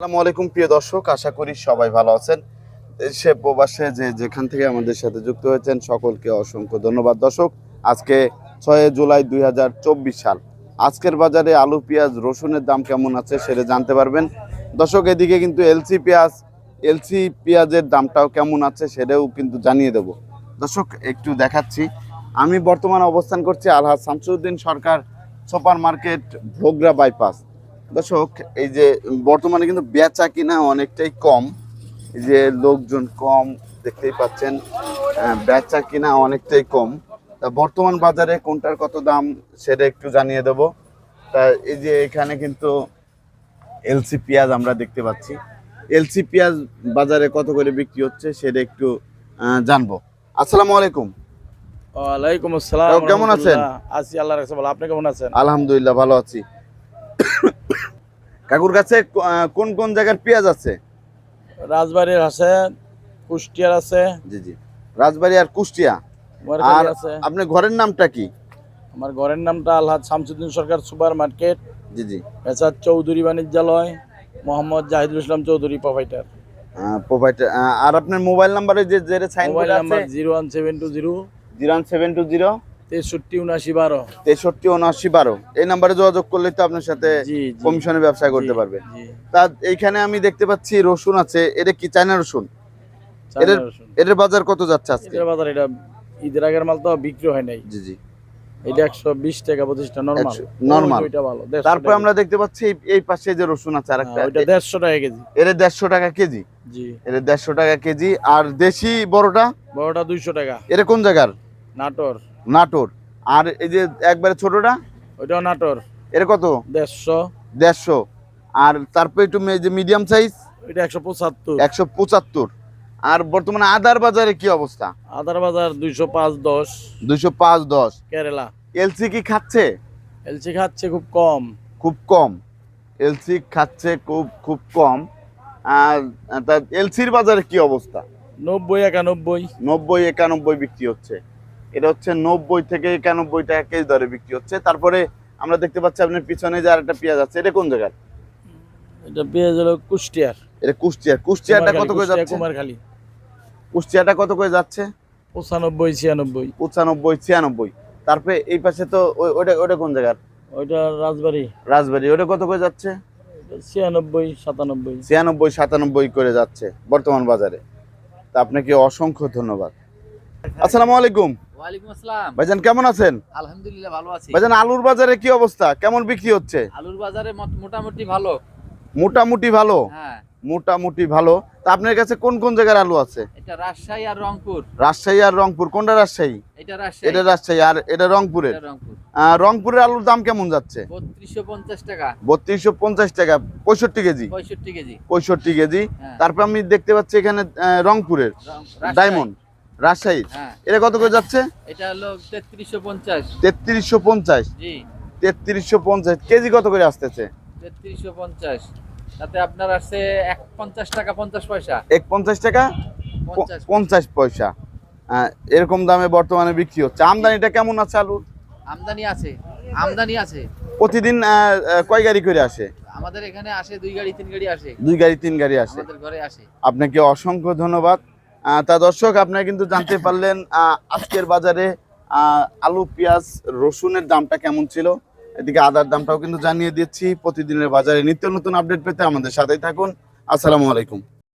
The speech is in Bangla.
আসসালামু আলাইকুম, প্রিয় দর্শক। আশা করি সবাই ভালো আছেন। সে প্রবাসে যে যেখান থেকে আমাদের সাথে যুক্ত হয়েছেন, সকলকে অসংখ্য ধন্যবাদ। দর্শক, আজকে ছয় জুলাই দুই হাজার চব্বিশ সাল। আজকের বাজারে আলু, পেঁয়াজ, রসুনের দাম কেমন আছে সেটা জানতে পারবেন। দর্শক, এদিকে কিন্তু এলসি পেঁয়াজ, এলসি পেঁয়াজের দামটাও কেমন আছে সেটাও কিন্তু জানিয়ে দেব। দর্শক, একটু দেখাচ্ছি। আমি বর্তমানে অবস্থান করছি Alhaj Shamsuddin Sarkar super market Bhogra bypass. দর্শক এই যে বর্তমানে কিন্তু বেচা কিনা অনেকটাই কম। এই যে লোকজন কম দেখতেই পাচ্ছেন বেচা কিনা অনেকটাই কম। তা বর্তমান বাজারে কোনটার কত দাম সেটা একটু জানিয়ে দেব। তা এই যে এখানে কিন্তু এলসি পেঁয়াজ আমরা দেখতে পাচ্ছি। এলসি পেঁয়াজ বাজারে কত করে বিক্রি হচ্ছে সেটা একটু জানব। আসসালামু আলাইকুম। ওয়ালাইকুম আসসালাম কেমন আছেন? আছি আল্লাহ রাখছে ভালো। আপনি কেমন আছেন? আলহামদুলিল্লাহ ভালো আছি। কাকুর কাছে কোন কোন জায়গার পেঁয়াজ আছে? রাজবাড়ির আছে কুষ্টিয়ার আছে। জি জি। রাজবাড়ি আর কুষ্টিয়া। আর আছে। আপনার ঘরের নামটা কি? আমার ঘরের নামটা আলহাজ শামসুদ্দিন সরকার সুপার মার্কেট। জি জি। এছাড়া চৌধুরী বাণিজ্যালয় মোহাম্মদ জাহিদুল ইসলাম চৌধুরী প্রোভাইডার প্রোভাইডার আর আপনার মোবাইল নাম্বারে যে যে sign mobile number zero one seven two zero. Zero seven two zero. তেষট্টি উনাশি বারো। তেষট্টি উনআশি বারো। এই নাম্বারে যোগাযোগ করলে তো আপনার সাথে কমিশনে ব্যবসা করতে পারবে। তা এইখানে আমি দেখতে পাচ্ছি রসুন আছে। এটা কি চায়না রসুন? এটার- বাজার কত যাচ্ছে আজকে? এটার বাজার এটা ঈদের আগের মাল তো বিক্রি হয় নাই। জি জি। এটা একশো বিশ টাকা পঁচিশটা নর্মাল 100 normal। ওইটা ভালো তারপর আমরা দেখতে পাচ্ছি এই- পাশে যে রসুন আছে। হ্যাঁ, ওইটা দেড়শো টাকা কেজি। এটা দেড়শো টাকা কেজি? জি। এটা দেড়শো টাকা কেজি। আর দেশি বড়টা? বড়টা দুইশো টাকা। এটা কোন জায়গার? নাটোর। নাটোর। আর এই যে একবারে ছোটটা? ওইটাও নাটোর। এটা কত? দেড়শো। দেড়শো। আর তারপর একটু মে- যে মিডিয়াম সাইজ ওইটা একশো পঁচাত্তর। একশো পঁচাত্তর। আর বর্তমানে আদার বাজারে কি অবস্থা? আদার বাজার দুইশো পাঁচ দশ। দুইশো পাঁচ দশ। কেরালা। এলসি কি খাচ্ছে? এলসি খাচ্ছে খুব কম। খুব কম। এলসি খাচ্ছে খুব খুব কম। আর তার এলসির বাজারে কি অবস্থা? নব্বই একানব্বই। নব্বই একানব্বই বিক্রি হচ্ছে। এটা হচ্ছে নব্বই থেকে একানব্বই টাকা কেজি দরে বিক্রি হচ্ছে। তারপরে আমরা দেখতে পাচ্ছি আপনার পিছনে যে আরেকটা পেঁয়াজ আছে এটা কোন জায়গার? এটা পেঁয়াজ হলো কুষ্টিয়ার। এটা কুষ্টিয়ার। কুষ্টিয়াটা কত করে যাচ্ছে? কুমারখালী। কুষ্টিয়াটা কত করে যাচ্ছে? পঁচানব্বই ছিয়ানব্বই। পঁচানব্বই ছিয়ানব্বই। তারপরে এই পাশে তো ওই- ওটা ওটা কোন জায়গার? ওইটা রাজবাড়ি। রাজবাড়ি। ওটা কত করে যাচ্ছে? ছিয়ানব্বই সাতানব্বই। ছিয়ানব্বই সাতানব্বই করে যাচ্ছে বর্তমান বাজারে। তা আপনাকে অসংখ্য ধন্যবাদ। আসসালামু আলাইকুম। ওয়ালাইকুম আসসালাম। ভাইজান কেমন আছেন? আলহামদুলিল্লাহ ভালো আছি। ভাইজান আলুর বাজারে কি অবস্থা? কেমন বিক্রি হচ্ছে? আলুর বাজারে মোটামুটি ভালো। মোটামুটি ভালো? হ্যাঁ। মোটামুটি ভালো। তা আপনার কাছে কোন কোন জায়গার আলু আছে? এটা রাজশাহী আর রংপুর। রাজশাহী আর রংপুর। কোনটা রাজশাহী? এটা রাজশাহী। এটা রাজশাহী আর এটা রংপুরের। এটা রংপুর। আহ, রংপুরের আলুর দাম কেমন যাচ্ছে? বত্রিশশো পঞ্চাশ টাকা। বত্রিশশো পঞ্চাশ টাকা। পঁয়ষট্টি কেজি। পঁয়ষট্টি কেজি। পঁয়ষট্টি কেজি। হ্যাঁ। তারপর আমি দেখতে পাচ্ছি এখানে রংপুরের। রং- রাজশাহী। হ্যাঁ। এটা কত করে যাচ্ছে? এটা হলো তেত্রিশশো পঞ্চাশ। তেত্রিশশো পঞ্চাশ। জি। তেত্রিশশো পঞ্চাশ। কেজি কত করে আসতেছে? তেত্রিশশো পঞ্চাশ। তাতে আপনার আসছে এক পঞ্চাশ টাকা পঞ্চাশ পয়সা। এক পঞ্চাশ টাকা পঞ্চাশ পয়সা। এরকম দামে বর্তমানে বিক্রি হচ্ছে। আমদানিটা কেমন আছে আলুর আমদানি আছে। আমদানি আছে। প্রতিদিন কয় গাড়ি করে আসে? আমাদের এখানে আসে দুই গাড়ি তিন গাড়ি আসে। দুই গাড়ি তিন গাড়ি আসে। আমাদের ঘরে আসে। আপনাকে অসংখ্য ধন্যবাদ। তা দর্শক, আপনারা কিন্তু জানতে পারলেন আজকের বাজারে আলু, পেঁয়াজ, রসুনের দামটা কেমন ছিল? এদিকে আদার দামটাও কিন্তু জানিয়ে দিচ্ছি। প্রতিদিনের বাজারে নিত্য নতুন আপডেট পেতে আমাদের সাথেই থাকুন। আসসালামু আলাইকুম।